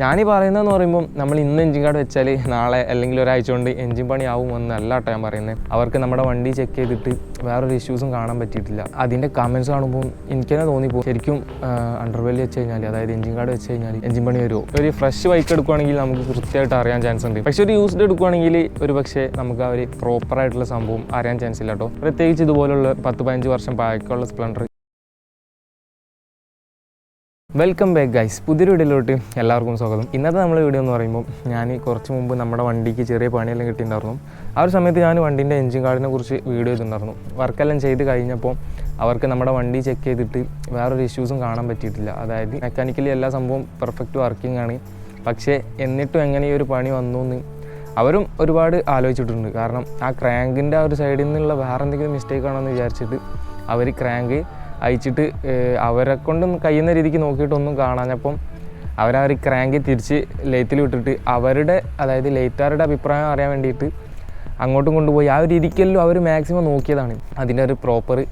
ഞാനീ പറയുന്നതെന്ന് പറയുമ്പോൾ നമ്മൾ ഇന്ന് എഞ്ചിൻ കാർഡ് വെച്ചാൽ നാളെ അല്ലെങ്കിൽ ഒരാഴ്ച കൊണ്ട് എഞ്ചിൻ പണി ആവും എന്നല്ല ഞാൻ പറയുന്നത് അവർക്ക് നമ്മുടെ വണ്ടി ചെക്ക് ചെയ്തിട്ട് വേറൊരു ഇഷ്യൂസും കാണാൻ പറ്റിയിട്ടില്ല. അതിന്റെ കമൻസ് കാണുമ്പോൾ എനിക്ക് തന്നെ തോന്നിപ്പോ ശരിക്കും അണ്ടർവെൽ വെച്ച് കഴിഞ്ഞാൽ അതായത് എഞ്ചിൻ കാർഡ് വെച്ച് കഴിഞ്ഞാൽ എഞ്ചിൻ പണി വരുമോ? ഒരു ഫ്രഷ് ബൈക്ക് എടുക്കുകയാണെങ്കിൽ നമുക്ക് കൃത്യമായിട്ട് അറിയാൻ ചാൻസ് ഉണ്ട്. പക്ഷേ ഒരു യൂസ്ഡ് എടുക്കുകയാണെങ്കിൽ ഒരു പക്ഷേ നമുക്ക് ആ ഒരു പ്രോപ്പർ ആയിട്ടുള്ള സംഭവം അറിയാൻ ചാൻസ് ഇല്ല കേട്ടോ. പ്രത്യേകിച്ച് ഇതുപോലുള്ള പത്ത് പതിനഞ്ച് വർഷം പഴക്കമുള്ള സ്പ്ലെൻഡർ വെൽക്കം ബാക്ക് ഗൈസ് പുതിയൊരു വീഡിയോയിലോട്ട് എല്ലാവർക്കും സ്വാഗതം. ഇന്നത്തെ നമ്മുടെ വീഡിയോ എന്ന് പറയുമ്പോൾ ഞാൻ കുറച്ച് മുമ്പ് നമ്മുടെ വണ്ടിക്ക് ചെറിയ പണിയെല്ലാം കിട്ടിയിട്ടുണ്ടായിരുന്നു. ആ ഒരു സമയത്ത് ഞാൻ വണ്ടീന്റെ എഞ്ചിൻ കാർഡിനെ കുറിച്ച് വീഡിയോ ചെയ്തിട്ടുണ്ടായിരുന്നു. വർക്കെല്ലാം ചെയ്ത് കഴിഞ്ഞപ്പോൾ അവർക്ക് നമ്മുടെ വണ്ടി ചെക്ക് ചെയ്തിട്ട് വേറൊരു ഇഷ്യൂസും കാണാൻ പറ്റിയിട്ടില്ല. അതായത് മെക്കാനിക്കലി എല്ലാ സംഭവം പെർഫെക്റ്റ് വർക്കിംഗ് ആണ്. പക്ഷേ എന്നിട്ടും എങ്ങനെ ഈ ഒരു പണി വന്നു എന്ന് അവരും ഒരുപാട് ആലോചിച്ചിട്ടുണ്ട്. കാരണം ആ ക്രാങ്കിന്റെ ആ ഒരു സൈഡിൽ നിന്നുള്ള വേറെ എന്തെങ്കിലും മിസ്റ്റേക്ക് ആണോ എന്ന് വിചാരിച്ചിട്ട് അവർ ക്രാങ്ക് അയച്ചിട്ട് അവരെ കൊണ്ടും കഴിയുന്ന രീതിക്ക് നോക്കിയിട്ടൊന്നും കാണാഞ്ഞപ്പം അവരാ ഒരു ക്രാങ്ക് തിരിച്ച് ലെയ്ത്തിൽ വിട്ടിട്ട് അവരുടെ അതായത് ലൈറ്റാരുടെ അഭിപ്രായം അറിയാൻ വേണ്ടിയിട്ട് അങ്ങോട്ടും കൊണ്ടുപോയി. ആ ഒരു രീതിക്കല്ലോ അവർ മാക്സിമം നോക്കിയതാണ്. അതിന്റെ ഒരു പ്രോപ്പർ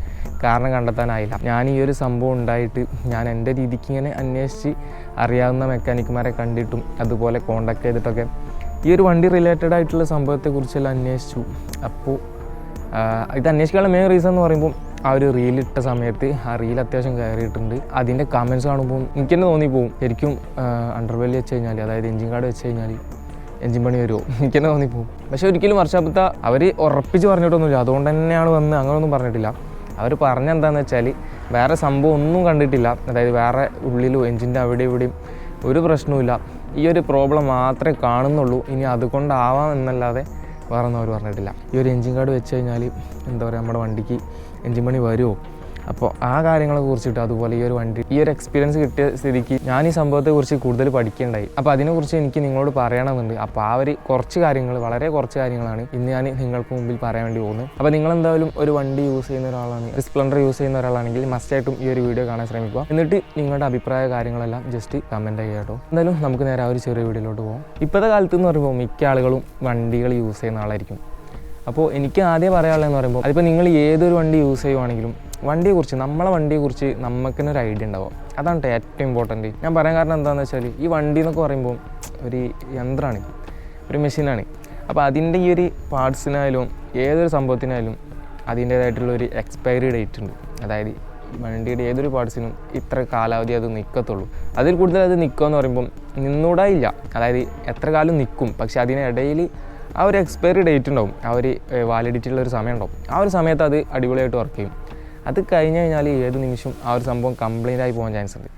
കാരണം കണ്ടെത്താനായില്ല. ഞാൻ ഈ ഒരു സംഭവം ഉണ്ടായിട്ട് ഞാൻ എന്റെ രീതിക്ക് ഇങ്ങനെ അന്വേഷിച്ച് അറിയാവുന്ന മെക്കാനിക്കുമാരെ കണ്ടിട്ടും അതുപോലെ കോണ്ടാക്ട് ചെയ്തിട്ടൊക്കെ ഈ ഒരു വണ്ടി റിലേറ്റഡ് ആയിട്ടുള്ള സംഭവത്തെക്കുറിച്ചെല്ലാം അന്വേഷിച്ചു. അപ്പോൾ ഇത് അന്വേഷിക്കാനുള്ള മെയിൻ റീസൺ എന്ന് പറയുമ്പോൾ ആ ഒരു റീൽ ഇട്ട സമയത്ത് ആ റീൽ അത്യാവശ്യം കയറിയിട്ടുണ്ട്. അതിന്റെ കമൻസ് കാണുമ്പോൾ എനിക്ക് തന്നെ തോന്നിപ്പോവും. ശരിക്കും അണ്ടർവെല്ലി വെച്ച് കഴിഞ്ഞാൽ അതായത് എഞ്ചിൻ കാർഡ് വെച്ച് കഴിഞ്ഞാൽ എഞ്ചിൻ പണി വരുമോ എനിക്ക് തന്നെ തോന്നിപ്പോവും. പക്ഷേ ഒരിക്കലും വർഷാപ്പത്ത അവർ ഉറപ്പിച്ച് പറഞ്ഞിട്ടൊന്നുമില്ല. അതുകൊണ്ട് തന്നെയാണ് വന്ന് അങ്ങനെയൊന്നും പറഞ്ഞിട്ടില്ല. അവർ പറഞ്ഞെന്താണെന്ന് വെച്ചാൽ വേറെ സംഭവം ഒന്നും കണ്ടിട്ടില്ല. അതായത് വേറെ ഉള്ളിലും എഞ്ചിന്റെ അവിടെ ഇവിടെയും ഒരു പ്രശ്നവുമില്ല. ഈ ഒരു പ്രോബ്ലം മാത്രമേ കാണുന്നുള്ളൂ. ഇനി അതുകൊണ്ടാവാം എന്നല്ലാതെ വേറെ ഒന്നും അവർ പറഞ്ഞിട്ടില്ല. ഈ ഒരു എഞ്ചിൻ കാർഡ് വെച്ച് കഴിഞ്ഞാൽ എന്താ പറയുക നമ്മുടെ വണ്ടിക്ക് എഞ്ചിൻ പണി വരുമോ അപ്പോൾ ആ കാര്യങ്ങളെ കുറിച്ചിട്ട് അതുപോലെ ഈ ഒരു വണ്ടി ഈ ഒരു എക്സ്പീരിയൻസ് കിട്ടിയ സ്ഥിതിക്ക് ഞാൻ ഈ സംഭവത്തെക്കുറിച്ച് കൂടുതൽ പഠിക്കേണ്ടായി. അപ്പോൾ അതിനെക്കുറിച്ച് എനിക്ക് നിങ്ങളോട് പറയണമെന്നുണ്ട്. അപ്പോൾ ആ ഒരു കുറച്ച് കാര്യങ്ങൾ വളരെ കുറച്ച് കാര്യങ്ങളാണ് ഇന്ന് ഞാൻ നിങ്ങൾക്ക് മുമ്പിൽ പറയാൻ വേണ്ടി പോകുന്നത്. അപ്പോൾ നിങ്ങൾ എന്തായാലും ഒരു വണ്ടി യൂസ് ചെയ്യുന്ന ഒരാളാണ് ഒരു സ്പ്ലെൻഡർ യൂസ് ചെയ്യുന്ന ഒരാളാണെങ്കിൽ മസ്റ്റായിട്ടും ഈ ഒരു വീഡിയോ കാണാൻ ശ്രമിക്കുക. എന്നിട്ട് നിങ്ങളുടെ അഭിപ്രായ കാര്യങ്ങളെല്ലാം ജസ്റ്റ് കമന്റ് ചെയ്യുക കേട്ടോ. എന്തായാലും നമുക്ക് നേരെ ആ ഒരു ചെറിയ വീഡിയോയിലോട്ട് പോകാം ഇപ്പോഴത്തെ കാലത്ത് എന്ന് പറയുമ്പോൾ മിക്ക ആളുകളും വണ്ടികൾ യൂസ് ചെയ്യുന്ന ആളായിരിക്കും. അപ്പോൾ എനിക്ക് ആദ്യം പറയാനുള്ളതെന്ന് പറയുമ്പോൾ അതിപ്പോൾ നിങ്ങൾ ഏതൊരു വണ്ടി യൂസ് ചെയ്യുവാണെങ്കിലും വണ്ടിയെക്കുറിച്ച് നമ്മളെ വണ്ടിയെക്കുറിച്ച് നമുക്ക് തന്നെ ഒരു ഐഡിയ ഉണ്ടാവും. അതാണ് കേട്ടോ ഏറ്റവും ഇമ്പോർട്ടന്റ് ഞാൻ പറയാൻ കാരണം എന്താണെന്ന് വെച്ചാൽ ഈ വണ്ടി എന്നൊക്കെ പറയുമ്പോൾ ഒരു യന്ത്രമാണ് ഒരു മെഷീനാണ് അപ്പോൾ അതിന്റെ ഈ ഒരു പാർട്സിനായാലും ഏതൊരു സംഭവത്തിനായാലും അതിന്റേതായിട്ടുള്ള ഒരു എക്സ്പയറി ഡേറ്റ് ഉണ്ട്. അതായത് വണ്ടിയുടെ ഏതൊരു പാർട്സിനും ഇത്ര കാലാവധി അത് നിൽക്കത്തുള്ളൂ അതിൽ കൂടുതൽ അത് നിൽക്കുക എന്ന് പറയുമ്പം നിന്നൂടായില്ല. അതായത് എത്ര കാലം നിൽക്കും പക്ഷെ അതിനിടയിൽ ആ ഒരു എക്സ്പയറി ഡേറ്റ് ഉണ്ടാവും. ആ ഒരു വാലിഡിറ്റി ഉള്ള ഒരു സമയം ഉണ്ടാവും. ആ ഒരു സമയത്ത് അത് അടിപൊളിയായിട്ട് വർക്ക് ചെയ്യും. അത് കഴിഞ്ഞ് കഴിഞ്ഞാൽ ഏത് നിമിഷം ആ ഒരു സംഭവം കംപ്ലൈന്റ് ആയി പോകാൻ ചാൻസ് ഉണ്ട്.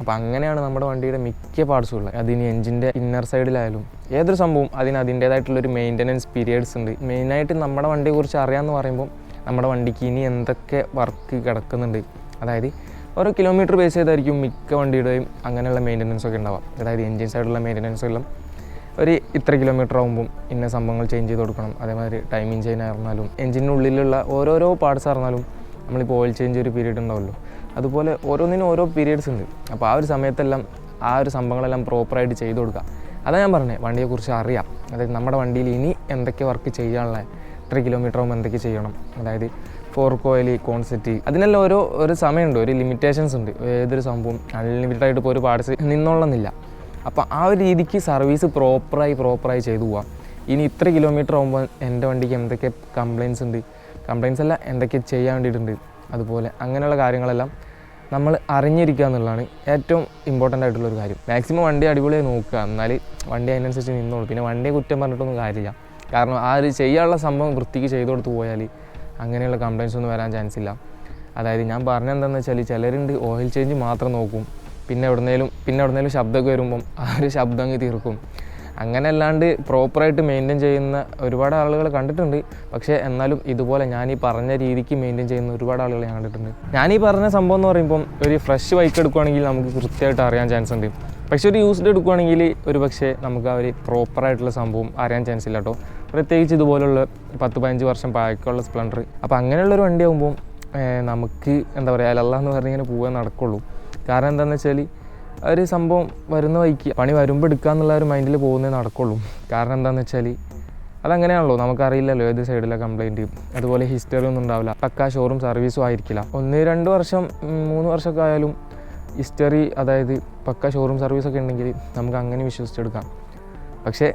അപ്പോൾ അങ്ങനെയാണ് നമ്മുടെ വണ്ടിയുടെ മിക്ക പാർട്സും ഉള്ളത്. അതിന് എഞ്ചിന്റെ ഇന്നർ സൈഡിലായാലും ഏതൊരു സംഭവം അതിന് അതിന്റേതായിട്ടുള്ളൊരു മെയിന്റനൻസ് പീരിയഡ്സ് ഉണ്ട്. മെയിനായിട്ട് നമ്മുടെ വണ്ടിയെക്കുറിച്ച് അറിയാമെന്ന് പറയുമ്പോൾ നമ്മുടെ വണ്ടിക്ക് ഇനി എന്തൊക്കെ വർക്ക് കിടക്കുന്നുണ്ട്. അതായത് ഓരോ കിലോമീറ്റർ ബേസ് ചെയ്തായിരിക്കും മിക്ക വണ്ടിയുടെയും അങ്ങനെയുള്ള മെയിന്റനൻസ് ഒക്കെ ഉണ്ടാവുക. അതായത് എഞ്ചിൻ സൈഡിലുള്ള മെയിന്റനൻസ് എല്ലാം ഒരു ഇത്ര കിലോമീറ്റർ ആകുമ്പം ഇന്ന സംഭവങ്ങൾ ചേഞ്ച് ചെയ്ത് കൊടുക്കണം. അതേമാതിരി ടൈമിങ് ചെയിൻ ആയിരുന്നാലും എഞ്ചിനുള്ളിലുള്ള ഓരോരോ പാർട്സ് ആയിരുന്നാലും നമ്മളിപ്പോൾ ഓയിൽ ചേഞ്ച് ഒരു പീരീഡ് ഉണ്ടാവുമല്ലോ. അതുപോലെ ഓരോന്നിനും ഓരോ പീരീഡ്സ് ഉണ്ട്. അപ്പോൾ ആ ഒരു സമയത്തെല്ലാം ആ ഒരു സംഭവങ്ങളെല്ലാം പ്രോപ്പറായിട്ട് ചെയ്ത് കൊടുക്കുക. അതാണ് ഞാൻ പറഞ്ഞത് വണ്ടിയെക്കുറിച്ച് അറിയാം. അതായത് നമ്മുടെ വണ്ടിയിൽ ഇനി എന്തൊക്കെ വർക്ക് ചെയ്യാനുള്ള എത്ര കിലോമീറ്റർ ആകുമ്പോൾ എന്തൊക്കെ ചെയ്യണം. അതായത് ഫോർ കോയിൽ കോൺസെറ്റ് അതിനെല്ലാം ഓരോ ഒരു സമയമുണ്ട്. ഒരു ലിമിറ്റേഷൻസ് ഉണ്ട്. ഏതൊരു സംഭവം അൺലിമിറ്റഡ് ആയിട്ട് ഇപ്പോൾ ഒരു പാർട്സ് നിന്നോളന്നില്ല. അപ്പോൾ ആ ഒരു രീതിക്ക് സർവീസ് പ്രോപ്പറായി പ്രോപ്പറായി ചെയ്തു പോവാം. ഇനി ഇത്ര കിലോമീറ്റർ ആകുമ്പോൾ എന്റെ വണ്ടിക്ക് എന്തൊക്കെ കംപ്ലയിൻസ് ഉണ്ട്? കംപ്ലയിൻസ് എല്ലാം എന്തൊക്കെ ചെയ്യാൻ വേണ്ടിയിട്ടുണ്ട്? അതുപോലെ അങ്ങനെയുള്ള കാര്യങ്ങളെല്ലാം നമ്മൾ അറിഞ്ഞിരിക്കുക എന്നുള്ളതാണ് ഏറ്റവും ഇമ്പോർട്ടന്റ് ആയിട്ടുള്ളൊരു കാര്യം. മാക്സിമം വണ്ടി അടിപൊളിയായി നോക്കുക. എന്നാൽ വണ്ടി അതിനനുസരിച്ച് നിന്നോളൂ. പിന്നെ വണ്ടിയെ കുറ്റം പറഞ്ഞിട്ടൊന്നും കാര്യമില്ല. കാരണം ആ ഒരു ചെയ്യാനുള്ള സംഭവം വൃത്തിക്ക് ചെയ്തു കൊടുത്ത് പോയാൽ അങ്ങനെയുള്ള കംപ്ലയിൻസ് ഒന്നും വരാൻ ചാൻസ് ഇല്ല. അതായത് ഞാൻ പറഞ്ഞെന്താണെന്ന് വെച്ചാൽ ചിലരുണ്ട് ഓയിൽ ചേഞ്ച് മാത്രം നോക്കും. പിന്നെ എവിടുന്നേലും പിന്നെ എവിടുന്നേലും ശബ്ദമൊക്കെ വരുമ്പം ആ ഒരു ശബ്ദം അങ്ങ് തീർക്കും. അങ്ങനെ അല്ലാണ്ട് പ്രോപ്പറായിട്ട് മെയിന്റെയിൻ ചെയ്യുന്ന ഒരുപാട് ആളുകൾ കണ്ടിട്ടുണ്ട്. പക്ഷേ എന്നാലും ഇതുപോലെ ഞാൻ ഈ പറഞ്ഞ രീതിക്ക് മെയിന്റെയിൻ ചെയ്യുന്ന ഒരുപാട് ആളുകൾ ഞാൻ കണ്ടിട്ടുണ്ട്. ഞാൻ ഈ പറഞ്ഞ സംഭവം എന്ന് പറയുമ്പം ഒരു ഫ്രഷ് ബൈക്ക് എടുക്കുകയാണെങ്കിൽ നമുക്ക് കൃത്യമായിട്ട് അറിയാൻ ചാൻസ് ഉണ്ട്. പക്ഷേ ഒരു യൂസ്ഡ് എടുക്കുകയാണെങ്കിൽ ഒരു പക്ഷേ നമുക്ക് ആ ഒരു പ്രോപ്പറായിട്ടുള്ള സംഭവം അറിയാൻ ചാൻസ് ഇല്ല കേട്ടോ പ്രത്യേകിച്ച് ഇതുപോലുള്ള പത്ത് പതിനഞ്ച് വർഷം പഴക്കമുള്ള സ്പ്ലൻഡർ അപ്പോൾ അങ്ങനെയുള്ളൊരു വണ്ടി ആകുമ്പോൾ നമുക്ക് എന്താ പറയുക അല്ല എന്ന് പറഞ്ഞിങ്ങനെ പോകാൻ നടക്കുള്ളൂ. കാരണം എന്താണെന്ന് വെച്ചാൽ ഒരു സംഭവം വരുന്ന വഴിക്ക് പണി വരുമ്പോൾ എടുക്കുക എന്നുള്ള ഒരു മൈൻഡിൽ പോകുന്നേ നടക്കുള്ളൂ. കാരണം എന്താണെന്ന് വെച്ചാൽ അതങ്ങനെയാണല്ലോ നമുക്കറിയില്ലല്ലോ ഏത് സൈഡിലെ കംപ്ലൈന്റ് അതുപോലെ ഹിസ്റ്ററി ഒന്നും ഉണ്ടാവില്ല. പക്കാ ഷോറൂം സർവീസും ആയിരിക്കില്ല. ഒന്ന് രണ്ട് വർഷം മൂന്ന് വർഷമൊക്കെ ആയാലും ഹിസ്റ്ററി അതായത് പക്ക ഷോറൂം സർവീസൊക്കെ ഉണ്ടെങ്കിൽ നമുക്ക് അങ്ങനെ വിശ്വസിച്ചെടുക്കാം. പക്ഷേ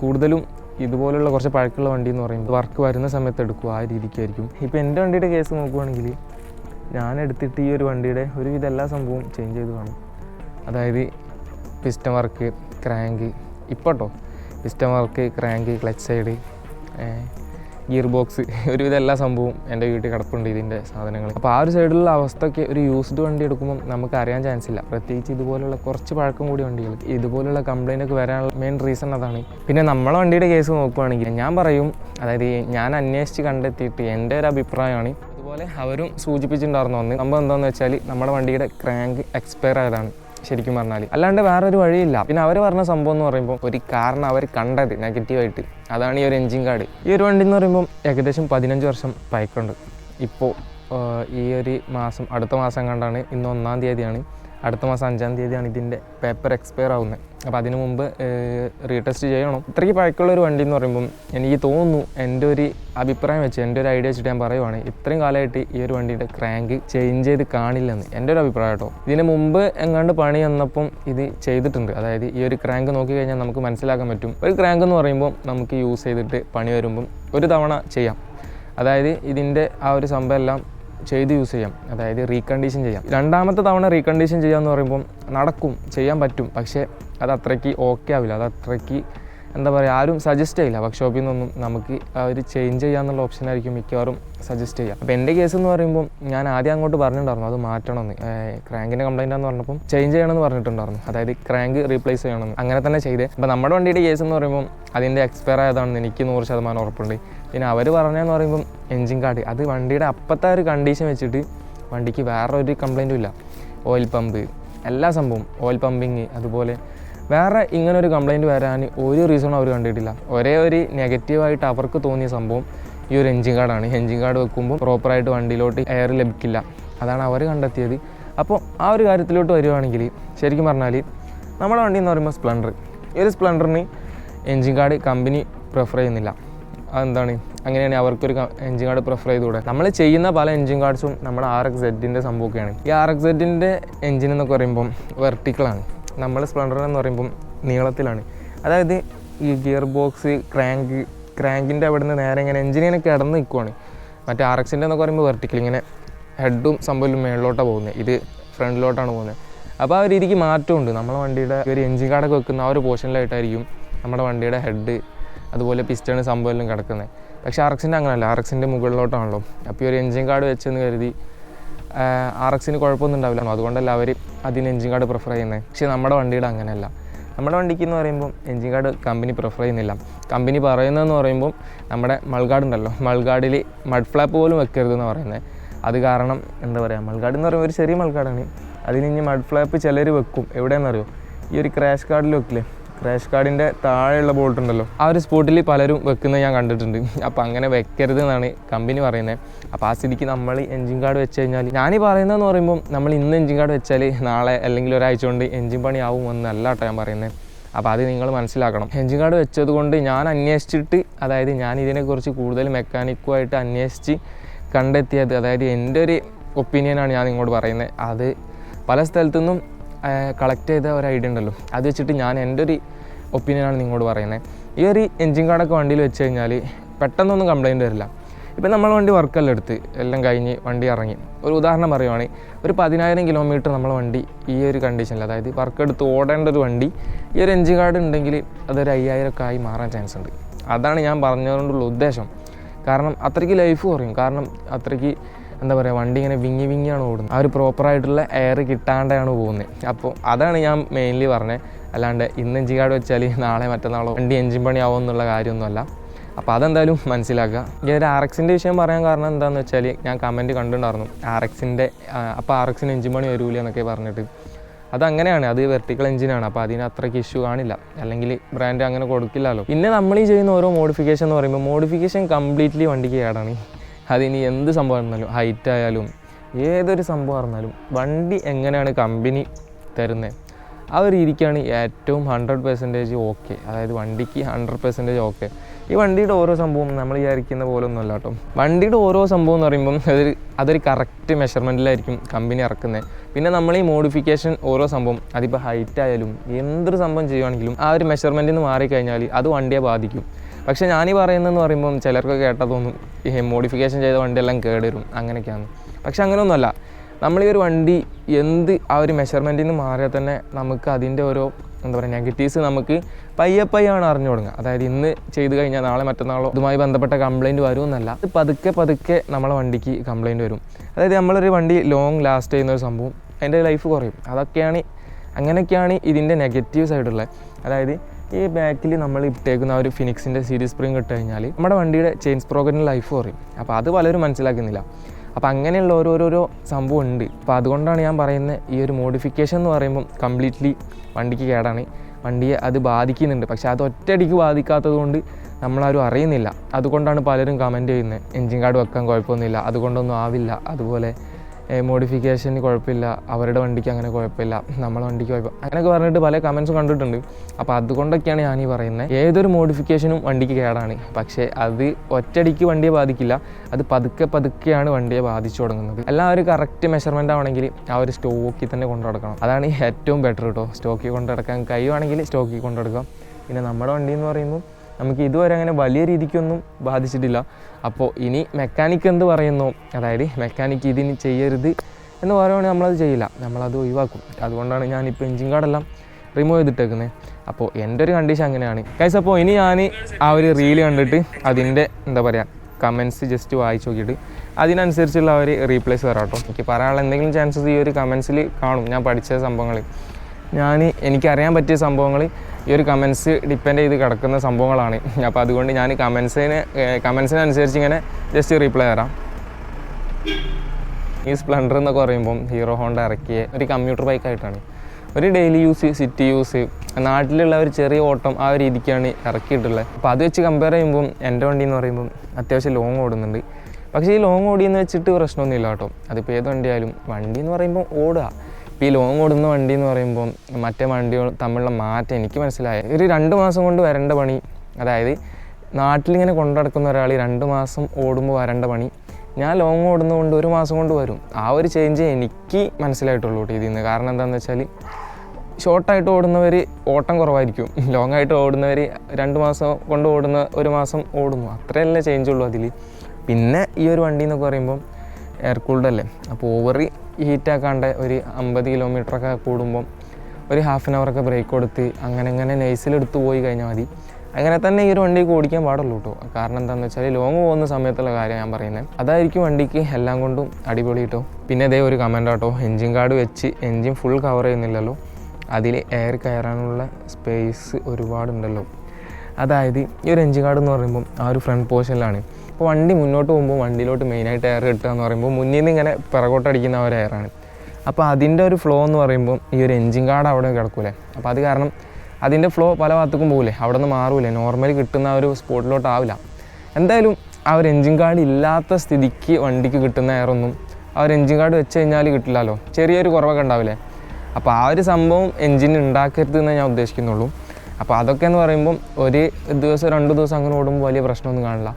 കൂടുതലും ഇതുപോലുള്ള കുറച്ച് പഴക്കമുള്ള വണ്ടി എന്ന് പറയുമ്പോൾ വർക്ക് വരുന്ന സമയത്ത് എടുക്കുക ആ രീതിക്കായിരിക്കും. ഇപ്പോൾ എന്റെ വണ്ടിയുടെ കേസ് നോക്കുവാണെങ്കിൽ ഞാൻ എടുത്തിട്ട് ഈ ഒരു വണ്ടിയുടെ ഒരുവിധ എല്ലാ സംഭവവും ചേഞ്ച് ചെയ്ത് കാണും. അതായത് പിസ്റ്റൺ വർക്ക് ക്രാങ്ക് ഇപ്പോൾ കേട്ടോ work crank clutch side gear box ഒരുവിധം എല്ലാ സംഭവവും എന്റെ വീട്ടിൽ കിടപ്പുണ്ട് ഇതിന്റെ സാധനങ്ങൾ. അപ്പോൾ ആ ഒരു സൈഡിലുള്ള അവസ്ഥയ്ക്ക് ഒരു യൂസ്ഡ് വണ്ടി എടുക്കുമ്പോൾ നമുക്ക് അറിയാൻ ചാൻസ് ഇല്ല. പ്രത്യേകിച്ച് ഇതുപോലുള്ള കുറച്ച് പഴക്കം കൂടി വണ്ടികൾ ഇതുപോലുള്ള കംപ്ലൈന്റ് ഒക്കെ വരാനുള്ള മെയിൻ റീസൺ അതാണ്. പിന്നെ നമ്മളെ വണ്ടിയുടെ കേസ് നോക്കുകയാണെങ്കിൽ ഞാൻ പറയും അതായത് ഞാൻ അന്വേഷിച്ച് കണ്ടെത്തിയിട്ട് എന്റെ ഒരു അഭിപ്രായമാണ് അതുപോലെ അവരും സൂചിപ്പിച്ചിട്ടുണ്ടായിരുന്നു അന്ന്. നമ്മൾ എന്താണെന്ന് വെച്ചാൽ നമ്മുടെ വണ്ടിയുടെ ക്രാങ്ക് എക്സ്പയർ ആയതാണ് ശരിക്കും പറഞ്ഞാൽ അല്ലാണ്ട് വേറൊരു വഴിയില്ല. പിന്നെ അവർ പറഞ്ഞ സംഭവം എന്ന് പറയുമ്പോൾ ഒരു കാരണം അവർ കണ്ടത് നെഗറ്റീവായിട്ട്. അതാണ് ഈ ഒരു എൻജിൻ കാർഡ്. ഈ ഒരു വണ്ടി എന്ന് പറയുമ്പോൾ ഏകദേശം പതിനഞ്ച് വർഷം പഴക്കമുണ്ട് ഇപ്പോൾ ഈ ഒരു മാസം അടുത്ത മാസം കണ്ടാണ് ഇന്ന് ഒന്നാം തീയതിയാണ് അടുത്ത മാസം അഞ്ചാം തീയതിയാണ് ഇതിന്റെ പേപ്പർ എക്സ്പയർ ആവുന്നത്. അപ്പോൾ അതിനു മുമ്പ് റീടെസ്റ്റ് ചെയ്യണം. ഇത്രയ്ക്ക് പഴക്കമുള്ള ഒരു വണ്ടി എന്ന് പറയുമ്പം എനിക്ക് തോന്നുന്നു എന്റെ ഒരു അഭിപ്രായം വെച്ച് എന്റെ ഒരു ഐഡിയ വെച്ചിട്ട് ഞാൻ പറയുവാണ് ഇത്രയും കാലമായിട്ട് ഈ ഒരു വണ്ടിയുടെ ക്രാങ്ക് ചേഞ്ച് ചെയ്ത് കാണില്ലെന്ന്. എന്റെ ഒരു അഭിപ്രായം കേട്ടോ. ഇതിന് മുമ്പ് എങ്ങാണ്ട് പണി വന്നപ്പം ഇത് ചെയ്തിട്ടുണ്ട്. അതായത് ഈ ഒരു ക്രാങ്ക് നോക്കി കഴിഞ്ഞാൽ നമുക്ക് മനസ്സിലാക്കാൻ പറ്റും. ഒരു ക്രാങ്ക് എന്ന് പറയുമ്പോൾ നമുക്ക് യൂസ് ചെയ്തിട്ട് പണി വരുമ്പം ഒരു തവണ ചെയ്യാം. അതായത് ഇതിന്റെ ആ ഒരു സംഭവം എല്ലാം ചെയ്ത് യൂസ് ചെയ്യാം. അതായത് റീകണ്ടീഷൻ ചെയ്യാം. രണ്ടാമത്തെ തവണ റീകണ്ടീഷൻ ചെയ്യാമെന്ന് പറയുമ്പം നടക്കും ചെയ്യാൻ പറ്റും. പക്ഷേ അത് അത്രയ്ക്ക് ഓക്കെ ആവില്ല. അത് അത്രയ്ക്ക് എന്താ പറയുക ആരും സജസ്റ്റ് ചെയ്യില്ല. വർക്ക്ഷോപ്പിൽ നിന്നൊന്നും നമുക്ക് ഒരു ചേഞ്ച് ചെയ്യാമെന്നുള്ള ഓപ്ഷൻ ആയിരിക്കും മിക്കവാറും സജസ്റ്റ് ചെയ്യുക അപ്പോൾ എന്റെ കേസ് എന്ന് പറയുമ്പോൾ ഞാൻ ആദ്യം അങ്ങോട്ട് പറഞ്ഞിട്ടുണ്ടായിരുന്നു അത് മാറ്റണമെന്ന്. ക്രാങ്കിന്റെ കംപ്ലൈന്റ് എന്ന് പറഞ്ഞപ്പോൾ ചേഞ്ച് ചെയ്യണമെന്ന് പറഞ്ഞിട്ടുണ്ടായിരുന്നു. അതായത് ക്രാങ്ക് റീപ്ലേസ് ചെയ്യണമെന്ന്. അങ്ങനെ തന്നെ ചെയ്തേ. അപ്പോൾ നമ്മുടെ വണ്ടിയുടെ കേസ് എന്ന് പറയുമ്പോൾ അതിന്റെ എക്സ്പയർ ആയതാണെന്ന് എനിക്ക് നൂറ് ശതമാനം ഉറപ്പുണ്ട്. പിന്നെ അവർ പറഞ്ഞതെന്ന് പറയുമ്പം എൻജിൻ കാർഡ് അത് വണ്ടിയുടെ അപ്പത്തെ ഒരു കണ്ടീഷൻ വെച്ചിട്ട് വണ്ടിക്ക് വേറെ ഒരു കംപ്ലൈന്റും ഇല്ല. ഓയിൽ പമ്പ് എല്ലാ സംഭവം ഓയിൽ പമ്പിങ് അതുപോലെ വേറെ ഇങ്ങനെ ഒരു കംപ്ലൈന്റ് വരാൻ ഒരു റീസണും അവർ കണ്ടിട്ടില്ല. ഒരേ ഒരു നെഗറ്റീവായിട്ട് അവർക്ക് തോന്നിയ സംഭവം ഈ ഒരു എൻജിൻ കാർഡാണ് എൻജിൻ കാർഡ് വെക്കുമ്പോൾ പ്രോപ്പറായിട്ട് വണ്ടിയിലോട്ട് എയർ ലഭിക്കില്ല. അതാണ് അവർ കണ്ടെത്തിയത്. അപ്പോൾ ആ ഒരു കാര്യത്തിലോട്ട് വരുവാണെങ്കിൽ ശരിക്കും പറഞ്ഞാൽ നമ്മുടെ വണ്ടി എന്ന് പറയുമ്പോൾ സ്പ്ലണ്ടർ ഈ ഒരു സ്പ്ലെൻഡറിന് എൻജിൻ കാർഡ് കമ്പനി പ്രിഫർ ചെയ്യുന്നില്ല. അതെന്താണ്? അങ്ങനെയാണ് അവർക്കൊരു എഞ്ചിൻ കാർഡ് പ്രിഫർ ചെയ്തുകൂടെ? നമ്മൾ ചെയ്യുന്ന പല എഞ്ചിൻ കാർഡ്സും നമ്മുടെ ആർ എക്സ് സെഡിന്റെ സംഭവമൊക്കെയാണ്. ഈ ആർ എക്സ് സെഡിന്റെ എൻജിൻ എന്നൊക്കെ പറയുമ്പം വെർട്ടിക്കളാണ് നമ്മൾ സ്പ്ലണ്ടർ എന്ന് പറയുമ്പം നീളത്തിലാണ്. അതായത് ഈ ഗിയർ ബോക്സ് ക്രാങ്ക് ക്രാങ്കിന്റെ അവിടെ നിന്ന് നേരെ ഇങ്ങനെ എഞ്ചിനിങ്ങനെ കിടന്ന് നിൽക്കുവാണ് മറ്റേ ആർ എക്സിന്റെ എന്നൊക്കെ പറയുമ്പോൾ വെർട്ടിക്കൽ ഇങ്ങനെ ഹെഡും സംഭവം മേളിലോട്ടാണ് പോകുന്നത് ഇത് ഫ്രണ്ടിലോട്ടാണ് പോകുന്നത് അപ്പോൾ ആ ഒരു രീതിക്ക് മാറ്റമുണ്ട്. നമ്മളെ വണ്ടിയുടെ ഒരു എഞ്ചിൻ കാർഡൊക്കെ വെക്കുന്ന ആ ഒരു പോർഷനിലായിട്ടായിരിക്കും നമ്മുടെ വണ്ടിയുടെ ഹെഡ് അതുപോലെ പിസ്റ്റൺ സംഭവം എല്ലാം കിടക്കുന്നത്. പക്ഷേ ആർ എക്സിന്റെ അങ്ങനെയല്ല ആർ എക്സിന്റെ മുകളിലോട്ടാണല്ലോ. അപ്പോൾ ഈ ഒരു എഞ്ചിൻ കാർഡ് വെച്ചെന്ന് കരുതി ആർ എക്സിന് കുഴപ്പമൊന്നും ഉണ്ടാവില്ല. അതുകൊണ്ടല്ല അവർ അതിന് എഞ്ചിൻ കാർഡ് പ്രിഫർ ചെയ്യുന്നത്. പക്ഷേ നമ്മുടെ വണ്ടിയുടെ അങ്ങനെയല്ല. നമ്മുടെ വണ്ടിക്ക് എന്ന് പറയുമ്പോൾ എഞ്ചിൻ കാർഡ് കമ്പനി പ്രിഫർ ചെയ്യുന്നില്ല. കമ്പനി പറയുന്നതെന്ന് പറയുമ്പോൾ നമ്മുടെ മൾഗാർഡ് ഉണ്ടല്ലോ. മൾഗാർഡിൽ മഡ് ഫ്ലാപ്പ് പോലും വെക്കരുതെന്ന് പറയുന്നത്. അത് കാരണം എന്താ പറയുക? മൾഗാർഡ് എന്ന് പറയുമ്പോൾ ഒരു ചെറിയ മൾഗാർഡാണ്. അതിന് ഇനി മഡ് ഫ്ലാപ്പ് ചിലർ വെക്കും. എവിടെയെന്നറിയോ ഈ ഒരു ക്രാഷ് കാർഡിൽ വെക്കില്ലേ? ക്രാഷ് കാർഡിന്റെ താഴെയുള്ള ബോൾട്ട് ഉണ്ടല്ലോ. ആ ഒരു സ്പോട്ടിൽ പലരും വെക്കുന്നത് ഞാൻ കണ്ടിട്ടുണ്ട്. അപ്പോൾ അങ്ങനെ വെക്കരുത് എന്നാണ് കമ്പനി പറയുന്നത് അപ്പോൾ ആ സ്ഥിതിക്ക് നമ്മൾ എൻജിൻ കാർഡ് വെച്ച് കഴിഞ്ഞാൽ ഞാനീ പറയുന്നതെന്ന് പറയുമ്പോൾ നമ്മൾ ഇന്ന് എൻജിൻ കാർഡ് വെച്ചാൽ നാളെ അല്ലെങ്കിൽ ഒരാഴ്ച കൊണ്ട് എൻജിൻ പണി ആവുമെന്നല്ല കേട്ടോ ഞാൻ പറയുന്നത് അപ്പോൾ അത് നിങ്ങൾ മനസ്സിലാക്കണം. എൻജിൻ കാർഡ് വെച്ചത് കൊണ്ട് ഞാൻ അന്വേഷിച്ചിട്ട് അതായത് ഞാൻ ഇതിനെക്കുറിച്ച് കൂടുതൽ മെക്കാനിക്കുമായിട്ട് അന്വേഷിച്ച് കണ്ടെത്തിയത് അതായത് എന്റെ ഒരു ഒപ്പീനിയനാണ് ഞാൻ നിങ്ങളോട് പറയുന്നത് അത് പല സ്ഥലത്തു നിന്നും കളക്ട് ചെയ്ത ഒരു ഐഡിയ ഉണ്ടല്ലോ. അത് വെച്ചിട്ട് ഞാൻ എന്റെ ഒരു ഒപ്പീനിയനാണ് നിങ്ങളോട് പറയുന്നത്. ഈ ഒരു എൻജിൻ കാർഡൊക്കെ വണ്ടിയിൽ വെച്ച് കഴിഞ്ഞാൽ പെട്ടെന്നൊന്നും കംപ്ലൈന്റ് വരില്ല. ഇപ്പം നമ്മൾ വണ്ടി വർക്കെല്ലാം എടുത്ത് എല്ലാം കഴിഞ്ഞ് വണ്ടി ഇറങ്ങി. ഒരു ഉദാഹരണം പറയുവാണെങ്കിൽ ഒരു പതിനായിരം കിലോമീറ്റർ നമ്മളെ വണ്ടി ഈ ഒരു കണ്ടീഷനിൽ അതായത് വർക്ക് എടുത്ത് ഓടേണ്ട ഒരു വണ്ടി ഈ ഒരു എൻജിൻ കാർഡ് ഉണ്ടെങ്കിൽ അതൊരു അയ്യായിരമൊക്കെ ആയി മാറാൻ ചാൻസ് ഉണ്ട്. അതാണ് ഞാൻ പറഞ്ഞതുകൊണ്ടുള്ള ഉദ്ദേശം. കാരണം അത്രയ്ക്ക് ലൈഫ് കുറയും. കാരണം അത്രയ്ക്ക് എന്താ പറയുക വണ്ടി ഇങ്ങനെ വിങ്ങി വിങ്ങിയാണ് ഓടുന്നത്. ആ ഒരു പ്രോപ്പറായിട്ടുള്ള എയർ കിട്ടാണ്ടാണ് പോകുന്നത്. അപ്പോൾ അതാണ് ഞാൻ മെയിൻലി പറഞ്ഞത്. അല്ലാണ്ട് ഇന്ന് എഞ്ചിൻ കാർഡ് വെച്ചാൽ നാളെ മറ്റന്നാളോ വണ്ടി എഞ്ചിൻ പണിയാവും എന്നുള്ള കാര്യമൊന്നുമല്ല. അപ്പോൾ അതെന്തായാലും മനസ്സിലാക്കുക. ഈ ഒരു ആർ എക്സിന്റെ വിഷയം പറയാൻ കാരണം എന്താണെന്ന് വെച്ചാൽ ഞാൻ കമന്റ് കണ്ടിട്ടുണ്ടായിരുന്നു. ആർ എക്സിന്റെ അപ്പോൾ ആർ എക്സിന് എഞ്ചിൻ പണി വരൂല എന്നൊക്കെ പറഞ്ഞിട്ട്. അതങ്ങനെയാണ്. അത് വെർട്ടിക്കൽ എഞ്ചിനാണ് അപ്പോൾ അതിന് അത്രയ്ക്ക് ഇഷ്യൂ കാണില്ല. അല്ലെങ്കിൽ ബ്രാൻഡ് അങ്ങനെ കൊടുക്കില്ലല്ലോ. പിന്നെ നമ്മൾ ഈ ചെയ്യുന്ന ഓരോ മോഡിഫിക്കേഷൻ എന്ന് പറയുമ്പോൾ മോഡിഫിക്കേഷൻ കംപ്ലീറ്റ്ലി വണ്ടിക്ക് കേടാണ്. അതിനി എന്ത് സംഭവം ആയിരുന്നാലും ഹൈറ്റ് ആയാലും ഏതൊരു സംഭവം ആയിരുന്നാലും വണ്ടി എങ്ങനെയാണ് കമ്പനി തരുന്നത് ആ ഒരു രീതിക്കാണ് ഏറ്റവും ഹൺഡ്രഡ് പെർസെന്റേജ് ഓക്കെ അതായത് വണ്ടിക്ക് ഹൺഡ്രഡ് പെർസെന്റേജ് ഓക്കെ ഈ വണ്ടിയുടെ ഓരോ സംഭവം നമ്മൾ വിചാരിക്കുന്ന പോലെ ഒന്നുമല്ല കേട്ടോ. വണ്ടിയുടെ ഓരോ സംഭവം എന്ന് പറയുമ്പം അതൊരു അതൊരു കറക്റ്റ് മെഷർമെന്റിലായിരിക്കും കമ്പനി ഇറക്കുന്നത് പിന്നെ നമ്മൾ ഈ മോഡിഫിക്കേഷൻ ഓരോ സംഭവം അതിപ്പോൾ ഹൈറ്റ് ആയാലും എന്തൊരു സംഭവം ചെയ്യുവാണെങ്കിലും ആ ഒരു മെഷർമെന്റിൽ നിന്ന് മാറിക്കഴിഞ്ഞാൽ അത് വണ്ടിയെ ബാധിക്കും. പക്ഷേ ഞാനീ പറയുന്നതെന്ന് പറയുമ്പം ചിലർക്ക് കേട്ടാൽ തോന്നും ഈ മോഡിഫിക്കേഷൻ ചെയ്ത വണ്ടിയെല്ലാം കേടുവരും അങ്ങനെയൊക്കെയാണ് പക്ഷെ അങ്ങനെയൊന്നുമല്ല. നമ്മൾ ഈ ഒരു വണ്ടി എന്ത് ആ ഒരു മെഷർമെന്റിൽ നിന്ന് മാറിയാൽ തന്നെ നമുക്ക് അതിന്റെ ഓരോ എന്താ പറയുക നെഗറ്റീവ്സ് നമുക്ക് പയ്യെ പയ്യാണ് അറിഞ്ഞു തുടങ്ങുക അതായത് ഇന്ന് ചെയ്ത് കഴിഞ്ഞാൽ നാളെ മറ്റന്നാളോ ഇതുമായി ബന്ധപ്പെട്ട കംപ്ലയിന്റ് വരുമെന്നല്ല. ഇത് പതുക്കെ പതുക്കെ നമ്മളെ വണ്ടിക്ക് കംപ്ലയിന്റ് വരും. അതായത് നമ്മളൊരു വണ്ടി ലോങ് ലാസ്റ്റ് ചെയ്യുന്ന ഒരു സംഭവം അതിന്റെ ലൈഫ് കുറയും. അതൊക്കെയാണ് അങ്ങനെയൊക്കെയാണ് ഇതിന്റെ നെഗറ്റീവ് സൈഡുള്ളത് അതായത് ഈ ബാക്കിൽ നമ്മൾ ഇട്ടേക്കുന്ന ആ ഒരു ഫിനിക്സിന്റെ സീരീസ് സ്പ്രിങ് ഇട്ട് കഴിഞ്ഞാൽ നമ്മുടെ വണ്ടിയുടെ ചെയിൻ സ്പ്രോഗറിന്റെ ലൈഫ് കുറയും. അപ്പോൾ അത് പലരും മനസ്സിലാക്കുന്നില്ല. അപ്പോൾ അങ്ങനെയുള്ള ഓരോരോരോ സംഭവം ഉണ്ട് അപ്പോൾ അതുകൊണ്ടാണ് ഞാൻ പറയുന്നത് ഈ ഒരു മോഡിഫിക്കേഷൻ എന്ന് പറയുമ്പം കംപ്ലീറ്റ്ലി വണ്ടിക്ക് കേടാണ്. വണ്ടിയെ അത് ബാധിക്കുന്നുണ്ട്. പക്ഷേ അത് ഒറ്റയടിക്ക് ബാധിക്കാത്തത് കൊണ്ട് നമ്മളാരും അറിയുന്നില്ല. അതുകൊണ്ടാണ് പലരും കമന്റ് ചെയ്യുന്നത്. എൻജിൻ കാർഡ് വെക്കാൻ കുഴപ്പമൊന്നുമില്ല. അതുകൊണ്ടൊന്നും ആവില്ല. അതുപോലെ മോഡിഫിക്കേഷന് കുഴപ്പമില്ല. അവരുടെ വണ്ടിക്ക് അങ്ങനെ കുഴപ്പമില്ല. നമ്മളെ വണ്ടിക്ക് കുഴപ്പം അങ്ങനെയൊക്കെ പറഞ്ഞിട്ട് പല കമൻസും കണ്ടിട്ടുണ്ട്. അപ്പോൾ അതുകൊണ്ടൊക്കെയാണ് ഞാൻ ഈ പറയുന്നത് ഏതൊരു മോഡിഫിക്കേഷനും വണ്ടിക്ക് കേടാണ്. പക്ഷേ അത് ഒറ്റയടിക്ക് വണ്ടിയെ ബാധിക്കില്ല. അത് പതുക്കെ പതുക്കെയാണ് വണ്ടിയെ ബാധിച്ചു തുടങ്ങുന്നത്. എല്ലാം ഒരു കറക്റ്റ് മെഷർമെന്റ് ആവണമെങ്കിൽ ആ ഒരു സ്റ്റോക്കിൽ തന്നെ കൊണ്ടു നടക്കണം. അതാണ് ഏറ്റവും ബെറ്റർ കേട്ടോ സ്റ്റോക്കിൽ കൊണ്ടു നടക്കാൻ കഴിയുവാണെങ്കിൽ സ്റ്റോക്കിൽ കൊണ്ടു നടക്കാം. പിന്നെ നമ്മുടെ വണ്ടി എന്ന് പറയുമ്പോൾ നമുക്ക് ഇതുവരെ അങ്ങനെ വലിയ രീതിക്കൊന്നും ബാധിച്ചിട്ടില്ല. അപ്പോൾ ഇനി മെക്കാനിക് എന്ത് പറയുന്നു? അതായത് മെക്കാനിക് ഇതിന് ചെയ്യരുത് എന്ന് പറയുകയാണെങ്കിൽ നമ്മളത് ചെയ്യില്ല. നമ്മളത് ഒഴിവാക്കും. അതുകൊണ്ടാണ് ഞാനിപ്പോൾ എഞ്ചിൻ കാർഡെല്ലാം റിമൂവ് ചെയ്തിട്ടേക്കുന്നത് അപ്പോൾ എന്റെ ഒരു കണ്ടീഷൻ അങ്ങനെയാണ്. കൈസ് അപ്പോൾ ഇനി ഞാൻ ആ ഒരു റീൽ കണ്ടിട്ട് അതിന്റെ എന്താ പറയുക കമൻസ് ജസ്റ്റ് വായിച്ച് നോക്കിയിട്ട് അതിനനുസരിച്ചുള്ള ഒരു റീപ്ലേസ് വരാം കേട്ടോ എനിക്ക് പറയാനുള്ള എന്തെങ്കിലും ചാൻസസ് ഈ ഒരു കമൻസിൽ കാണും. ഞാൻ പഠിച്ച സംഭവങ്ങൾ ഞാൻ എനിക്കറിയാൻ പറ്റിയ സംഭവങ്ങൾ ഈ ഒരു കമൻസ് ഡിപ്പെൻഡ് ചെയ്ത് കിടക്കുന്ന സംഭവങ്ങളാണ്. അപ്പോൾ അതുകൊണ്ട് ഞാൻ കമൻസിന് കമൻസിനനുസരിച്ച് ഇങ്ങനെ ജസ്റ്റ് റീപ്ലൈ തരാം. ഈ സ്പ്ലെൻഡർ എന്നൊക്കെ പറയുമ്പം ഹീറോ ഹോണ്ട ഇറക്കിയ ഒരു കമ്പ്യൂട്ടർ ബൈക്കായിട്ടാണ് ഒരു ഡെയിലി യൂസ് സിറ്റി യൂസ് നാട്ടിലുള്ള ഒരു ചെറിയ ഓട്ടം ആ ഒരു രീതിക്കാണ് ഇറക്കിയിട്ടുള്ളത്. അപ്പോൾ അത് വെച്ച് കമ്പയർ ചെയ്യുമ്പം എന്റെ വണ്ടി എന്ന് പറയുമ്പം അത്യാവശ്യം ലോങ് ഓടുന്നുണ്ട്. പക്ഷേ ഈ ലോങ് ഓടിയെന്ന് വെച്ചിട്ട് പ്രശ്നമൊന്നുമില്ല കേട്ടോ. അതിപ്പോൾ ഏത് വണ്ടിയായാലും വണ്ടി എന്ന് പറയുമ്പോൾ ഓടുക. ഇപ്പോൾ ഈ ലോങ് ഓടുന്ന വണ്ടി എന്ന് പറയുമ്പോൾ മറ്റേ വണ്ടികൾ തമ്മിലുള്ള മാറ്റം എനിക്ക് മനസ്സിലായ. ഒരു രണ്ട് മാസം കൊണ്ട് വരേണ്ട പണി. അതായത് നാട്ടിലിങ്ങനെ കൊണ്ടു നടക്കുന്ന ഒരാൾ രണ്ട് മാസം ഓടുമ്പോൾ വരേണ്ട പണി. ഞാൻ ലോങ് ഓടുന്നതുകൊണ്ട് ഒരു മാസം കൊണ്ട് വരും. ആ ഒരു ചേഞ്ച് എനിക്ക് മനസ്സിലായിട്ടുള്ളൂ കേട്ടോ ഇതിൽ നിന്ന്. കാരണം എന്താണെന്ന് വെച്ചാൽ ഷോർട്ടായിട്ട് ഓടുന്നവർ ഓട്ടം കുറവായിരിക്കും. ലോങ് ആയിട്ട് ഓടുന്നവർ രണ്ട് മാസം കൊണ്ട് ഓടുന്ന ഒരു മാസം ഓടുന്നു. അത്രയല്ലേ ചേഞ്ച് ഉള്ളൂ അതിൽ പിന്നെ ഈ ഒരു വണ്ടി എന്നൊക്കെ പറയുമ്പോൾ എയർ കൂൾഡ് അല്ലേ? അപ്പോൾ ഓവർ ഹീറ്റാക്കാണ്ട് ഒരു അമ്പത് കിലോമീറ്ററൊക്കെ കൂടുമ്പം ഒരു ഹാഫ് ആൻ അവറൊക്കെ ബ്രേക്ക് കൊടുത്ത് അങ്ങനെ അങ്ങനെ നൈസിലെടുത്ത് പോയി കഴിഞ്ഞാൽ മതി. അങ്ങനെ തന്നെ ഈ ഒരു വണ്ടിക്ക് ഓടിക്കാൻ പാടുള്ളൂ കേട്ടോ കാരണം എന്താണെന്ന് വെച്ചാൽ ലോങ് പോകുന്ന സമയത്തുള്ള കാര്യം ഞാൻ പറയുന്നത് അതായിരിക്കും വണ്ടിക്ക് എല്ലാം കൊണ്ടും അടിപൊളി കേട്ടോ പിന്നെ ഇതേ ഒരു കമന്റ് കേട്ടോ എൻജിൻ കാർഡ് വെച്ച് എൻജിൻ ഫുൾ കവർ ചെയ്യുന്നില്ലല്ലോ. അതിൽ എയർ കയറാനുള്ള സ്പേസ് ഒരുപാടുണ്ടല്ലോ. അതായത് ഈ ഒരു എൻജിൻ കാർഡ് എന്ന് പറയുമ്പോൾ ആ ഒരു ഫ്രണ്ട് പോർഷനിലാണ് ഇപ്പോൾ വണ്ടി മുന്നോട്ട് പോകുമ്പോൾ വണ്ടിയിലോട്ട് മെയിനായിട്ട് എയർ കിട്ടുക എന്ന് പറയുമ്പോൾ മുന്നിൽ നിന്ന് ഇങ്ങനെ പിറകോട്ടടിക്കുന്ന ഒരു എയറാണ് അപ്പോൾ അതിന്റെ ഒരു ഫ്ലോ എന്ന് പറയുമ്പോൾ ഈ ഒരു എൻജിൻ കാർഡ് അവിടെ കിടക്കൂലേ? അപ്പോൾ അത് കാരണം അതിന്റെ ഫ്ലോ പല ഭാഗത്തേക്കും പോകില്ലേ അവിടെ നിന്ന് മാറൂലേ? നോർമലി കിട്ടുന്ന ആ ഒരു സ്പോട്ടിലോട്ടാവില്ല എന്തായാലും ആ ഒരു എൻജിൻ കാർഡ് ഇല്ലാത്ത സ്ഥിതിക്ക് വണ്ടിക്ക് കിട്ടുന്ന എയറൊന്നും ആ ഒരു എൻജിൻ കാർഡ് വെച്ച് കഴിഞ്ഞാൽ കിട്ടില്ലല്ലോ? ചെറിയൊരു കുറവൊക്കെ ഉണ്ടാവില്ലേ? അപ്പോൾ ആ ഒരു സംഭവം എൻജിൻ ഉണ്ടാക്കരുത് എന്നേ ഞാൻ ഉദ്ദേശിക്കുന്നുള്ളൂ. അപ്പോൾ അതൊക്കെ എന്ന് പറയുമ്പം ഒരു ദിവസം രണ്ട് ദിവസം അങ്ങനെ ഓടുമ്പോൾ വലിയ പ്രശ്നമൊന്നും കാണില്ല.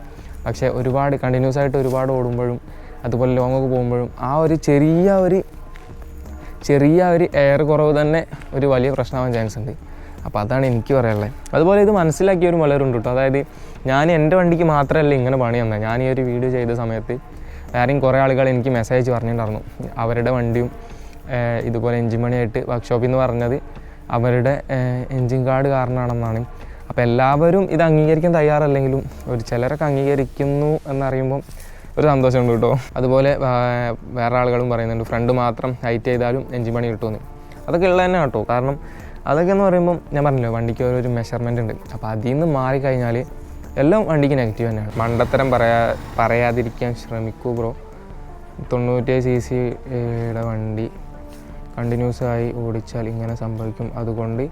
പക്ഷേ ഒരുപാട് കണ്ടിന്യൂസ് ആയിട്ട് ഒരുപാട് ഓടുമ്പോഴും അതുപോലെ ലോങ് ഒക്കെ പോകുമ്പോഴും ആ ഒരു ചെറിയ ഒരു ചെറിയ ഒരു എയർ കുറവ് തന്നെ ഒരു വലിയ പ്രശ്നമാവാൻ ചാൻസ് ഉണ്ട്. അപ്പോൾ അതാണ് എനിക്ക് പറയാനുള്ളത്. അതുപോലെ ഇത് മനസ്സിലാക്കിയവരും പലരുണ്ട് കേട്ടോ. അതായത് ഞാൻ എന്റെ വണ്ടിക്ക് മാത്രമല്ല ഇങ്ങനെ പണി തന്നെ ഞാൻ ഈ ഒരു വീഡിയോ ചെയ്ത സമയത്ത് വേറെയും കുറേ ആളുകൾ എനിക്ക് മെസ്സേജ് പറഞ്ഞിട്ടുണ്ടായിരുന്നു. അവരുടെ വണ്ടിയും ഇതുപോലെ എൻജിൻ പണിയായിട്ട് വർക്ക്ഷോപ്പിൽ നിന്ന് പറഞ്ഞത് അവരുടെ എൻജിൻ കാർഡ് കാരണമാണെന്നാണ് അപ്പോൾ എല്ലാവരും ഇത് അംഗീകരിക്കാൻ തയ്യാറല്ലെങ്കിലും ഒരു ചിലരൊക്കെ അംഗീകരിക്കുന്നു എന്നറിയുമ്പം ഒരു സന്തോഷമുണ്ട് കേട്ടോ. അതുപോലെ വേറെ ആളുകളും പറയുന്നുണ്ട് ഫ്രണ്ട് മാത്രം ഹൈറ്റ് ചെയ്താലും എഞ്ചിൻ പണി കിട്ടുമെന്ന്. അതൊക്കെ ഉള്ളത് തന്നെ കേട്ടോ. കാരണം അതൊക്കെ എന്ന് പറയുമ്പോൾ ഞാൻ പറഞ്ഞല്ലോ വണ്ടിക്ക് ഒരു മെഷർമെന്റ് ഉണ്ട്. അപ്പോൾ അതിൽ നിന്ന് മാറിക്കഴിഞ്ഞാൽ എല്ലാം വണ്ടിക്ക് നെഗറ്റീവ് തന്നെയാണ്. മണ്ടത്തരം പറയാ പറയാതിരിക്കാൻ ശ്രമിക്കൂ ബ്രോ. തൊണ്ണൂറ്റേഴ് സി സിയുടെ വണ്ടി കണ്ടിന്യൂസ് ആയി ഓടിച്ചാൽ ഇങ്ങനെ സംഭവിക്കും. അതുകൊണ്ട്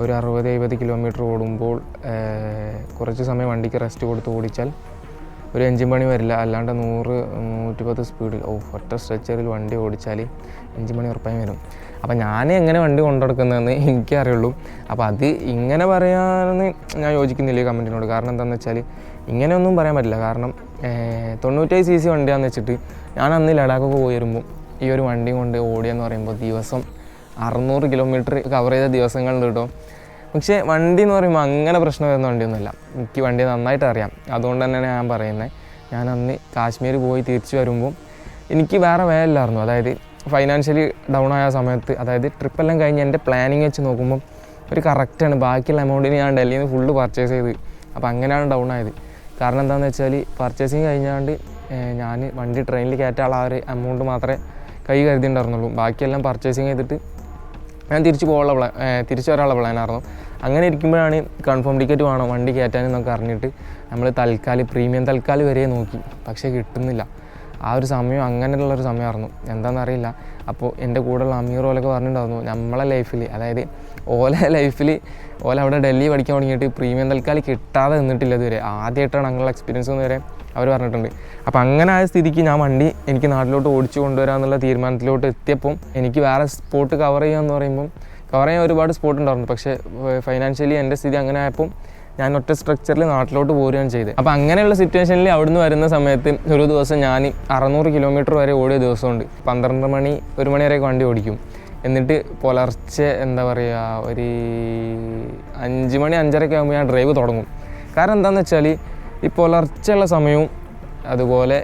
ഒരു അറുപത് എഴുപത് കിലോമീറ്റർ ഓടുമ്പോൾ കുറച്ച് സമയം വണ്ടിക്ക് റെസ്റ്റ് കൊടുത്ത് ഓടിച്ചാൽ ഒരു എഞ്ചിൻ പണി വരില്ല. അല്ലാണ്ട് നൂറ് നൂറ്റിപ്പത്ത് സ്പീഡിൽ ഓ ഒറ്റ സ്ട്രെച്ചറിൽ വണ്ടി ഓടിച്ചാൽ എഞ്ചിൻ പണി ഉറപ്പായും വരും. അപ്പോൾ ഞാൻ എങ്ങനെ വണ്ടി കൊണ്ടുനടക്കുന്നതെന്ന് എനിക്കറിയുള്ളൂ. അപ്പോൾ അത് ഇങ്ങനെ പറയാമെന്ന് ഞാൻ യോജിക്കുന്നില്ല ഈ കമന്റിനോട്. കാരണം എന്താണെന്ന് വെച്ചാൽ ഇങ്ങനെയൊന്നും പറയാൻ പറ്റില്ല. കാരണം തൊണ്ണൂറ്റേഴ് സി സി വണ്ടിയാണെന്ന് വെച്ചിട്ട് ഞാൻ അന്ന് ലഡാക്കൊക്കെ പോയി വരുമ്പോൾ ഈ ഒരു വണ്ടി കൊണ്ട് ഓടിയെന്ന് പറയുമ്പോൾ ദിവസം അറുന്നൂറ് കിലോമീറ്റർ കവർ ചെയ്ത ദിവസങ്ങളുണ്ട് കേട്ടോ. പക്ഷേ വണ്ടി എന്ന് പറയുമ്പോൾ അങ്ങനെ പ്രശ്നം വരുന്ന വണ്ടിയൊന്നുമല്ല. എനിക്ക് വണ്ടി നന്നായിട്ട് അറിയാം. അതുകൊണ്ട് തന്നെയാണ് ഞാൻ പറയുന്നത് ഞാൻ അന്ന് കാശ്മീർ പോയി തിരിച്ചു വരുമ്പോൾ എനിക്ക് വേറെ വേലല്ലായിരുന്നു അതായത് ഫൈനാൻഷ്യലി ഡൗൺ ആയ സമയത്ത് അതായത് ട്രിപ്പെല്ലാം കഴിഞ്ഞ് എന്റെ പ്ലാനിങ് വെച്ച് നോക്കുമ്പോൾ ഒരു കറക്റ്റാണ് ബാക്കിയുള്ള എമൗണ്ടിന് ഞാൻ ഡൽഹിയിൽ നിന്ന് ഫുള്ള് പർച്ചേസ് ചെയ്ത്. അപ്പോൾ അങ്ങനെയാണ് ഡൗൺ ആയത്. കാരണം എന്താണെന്ന് വെച്ചാൽ പർച്ചേസിങ് കഴിഞ്ഞാണ്ട് ഞാൻ വണ്ടി ട്രെയിനിൽ കയറ്റാനുള്ള ആ ഒരു എമൗണ്ട് മാത്രമേ കൈ കരുതിയിട്ടുണ്ടായിരുന്നുള്ളൂ. ബാക്കിയെല്ലാം പർച്ചേസിങ് ചെയ്തിട്ട് ഞാൻ തിരിച്ച് പോകാനുള്ള പ്ലാൻ തിരിച്ചു വരാനുള്ള പ്ലാനായിരുന്നു അങ്ങനെ ഇരിക്കുമ്പോഴാണ് കൺഫേം ടിക്കറ്റ് വേണം വണ്ടി കയറ്റാനെന്നൊക്കെ അറിഞ്ഞിട്ട് നമ്മൾ തൽക്കാലം പ്രീമിയം തൽക്കാലം വരെ നോക്കി. പക്ഷേ കിട്ടുന്നില്ല. ആ ഒരു സമയം അങ്ങനെയുള്ളൊരു സമയമായിരുന്നു. എന്താണെന്നറിയില്ല അപ്പോൾ എന്റെ കൂടെയുള്ള അമീർ ഓലൊക്കെ പറഞ്ഞിട്ടുണ്ടായിരുന്നു നമ്മളെ ലൈഫിൽ അതായത് ഓല ലൈഫിൽ ഓല അവിടെ ഡൽഹി പഠിക്കാൻ തുടങ്ങിയിട്ട് പ്രീമിയം തൽക്കാലം കിട്ടാതെ നിന്നിട്ടില്ല ഇതുവരെ. ആദ്യമായിട്ടാണ് അങ്ങനെയുള്ള എക്സ്പീരിയൻസ് എന്ന് വരെ അവർ പറഞ്ഞിട്ടുണ്ട്. അപ്പോൾ അങ്ങനെ ആയ സ്ഥിതിക്ക് ഞാൻ വണ്ടി എനിക്ക് നാട്ടിലോട്ട് ഓടിച്ചു കൊണ്ടുവരാമെന്നുള്ള തീരുമാനത്തിലോട്ട് എത്തിയപ്പം എനിക്ക് വേറെ സ്പോട്ട് കവർ ചെയ്യാന്ന് പറയുമ്പം കവർ ചെയ്യാൻ ഒരുപാട് സ്പോട്ട് ഉണ്ടായിരുന്നു. പക്ഷേ ഫൈനാൻഷ്യലി എന്റെ സ്ഥിതി അങ്ങനെ ആയപ്പം ഞാൻ ഒറ്റ സ്ട്രക്ചറിൽ നാട്ടിലോട്ട് പോരുകയാണ് ചെയ്തത്. അപ്പോൾ അങ്ങനെയുള്ള സിറ്റുവേഷനിൽ അവിടുന്ന് വരുന്ന സമയത്ത് ഒരു ദിവസം ഞാൻ അറുന്നൂറ് കിലോമീറ്റർ വരെ ഓടിയ ദിവസമുണ്ട്. പന്ത്രണ്ട് മണി ഒരു മണി വരെയൊക്കെ വണ്ടി ഓടിക്കും. എന്നിട്ട് പുലർച്ചെ എന്താ പറയുക ഒരു അഞ്ച് മണി അഞ്ചരയൊക്കെ ആകുമ്പോൾ ഞാൻ ഡ്രൈവ് തുടങ്ങും. കാരണം എന്താണെന്ന് വെച്ചാൽ ഈ പുലർച്ചെയുള്ള സമയവും അതുപോലെ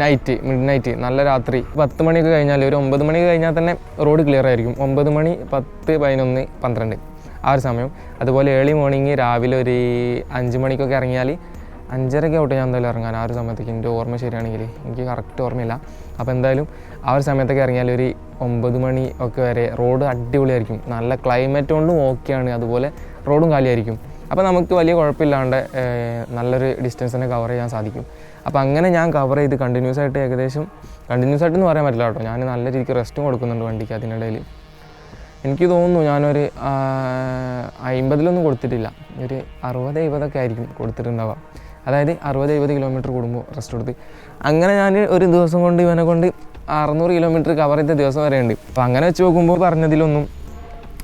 നൈറ്റ് മിഡ് നൈറ്റ് നല്ല രാത്രി പത്ത് മണിയൊക്കെ കഴിഞ്ഞാൽ ഒരു ഒമ്പത് മണി കഴിഞ്ഞാൽ തന്നെ റോഡ് ക്ലിയർ ആയിരിക്കും. ഒമ്പത് മണി പത്ത് പതിനൊന്ന് പന്ത്രണ്ട് ആ ഒരു സമയം. അതുപോലെ ഏർലി മോർണിംഗ് രാവിലെ ഒരു അഞ്ച് മണിക്കൊക്കെ ഇറങ്ങിയാൽ അഞ്ചരയ്ക്ക് തൊട്ട് ഞാൻ എന്തായാലും ഇറങ്ങാൻ ആ ഒരു സമയത്തേക്ക് എന്റെ ഓർമ്മ ശരിയാണെങ്കിൽ എനിക്ക് കറക്റ്റ് ഓർമ്മയില്ല. അപ്പോൾ എന്തായാലും ആ ഒരു സമയത്തൊക്കെ ഇറങ്ങിയാൽ ഒരു ഒമ്പത് മണി ഒക്കെ വരെ റോഡ് അടിപൊളിയായിരിക്കും. നല്ല ക്ലൈമറ്റ് കൊണ്ടും ഓക്കെയാണ് അതുപോലെ റോഡും കാലിയായിരിക്കും. അപ്പോൾ നമുക്ക് വലിയ കുഴപ്പമില്ലാണ്ട് നല്ലൊരു ഡിസ്റ്റൻസ് തന്നെ കവർ ചെയ്യാൻ സാധിക്കും. അപ്പോൾ അങ്ങനെ ഞാൻ കവർ ചെയ്ത് കണ്ടിന്യൂസ് ആയിട്ട് ഏകദേശം കണ്ടിന്യൂസ് ആയിട്ടെന്ന് പറയാൻ പറ്റില്ല കേട്ടോ. ഞാൻ നല്ല രീതിക്ക് റെസ്റ്റും കൊടുക്കുന്നുണ്ട് വണ്ടിക്ക് അതിനിടയിൽ. എനിക്ക് തോന്നുന്നു ഞാനൊരു അമ്പതിലൊന്നും കൊടുത്തിട്ടില്ല. ഒരു അറുപത് എഴുപതൊക്കെ ആയിരിക്കും കൊടുത്തിട്ടുണ്ടാവുക. അതായത് അറുപത് എഴുപത് കിലോമീറ്റർ കൂടുമ്പോൾ റെസ്റ്റ് കൊടുത്ത്. അങ്ങനെ ഞാൻ ഒരു ദിവസം കൊണ്ട് ഇവനെ കൊണ്ട് അറുന്നൂറ് കിലോമീറ്റർ കവർ ചെയ്ത ദിവസം വരെ ഉണ്ട്. അപ്പോൾ അങ്ങനെ വെച്ച് നോക്കുമ്പോൾ പറഞ്ഞതിലൊന്നും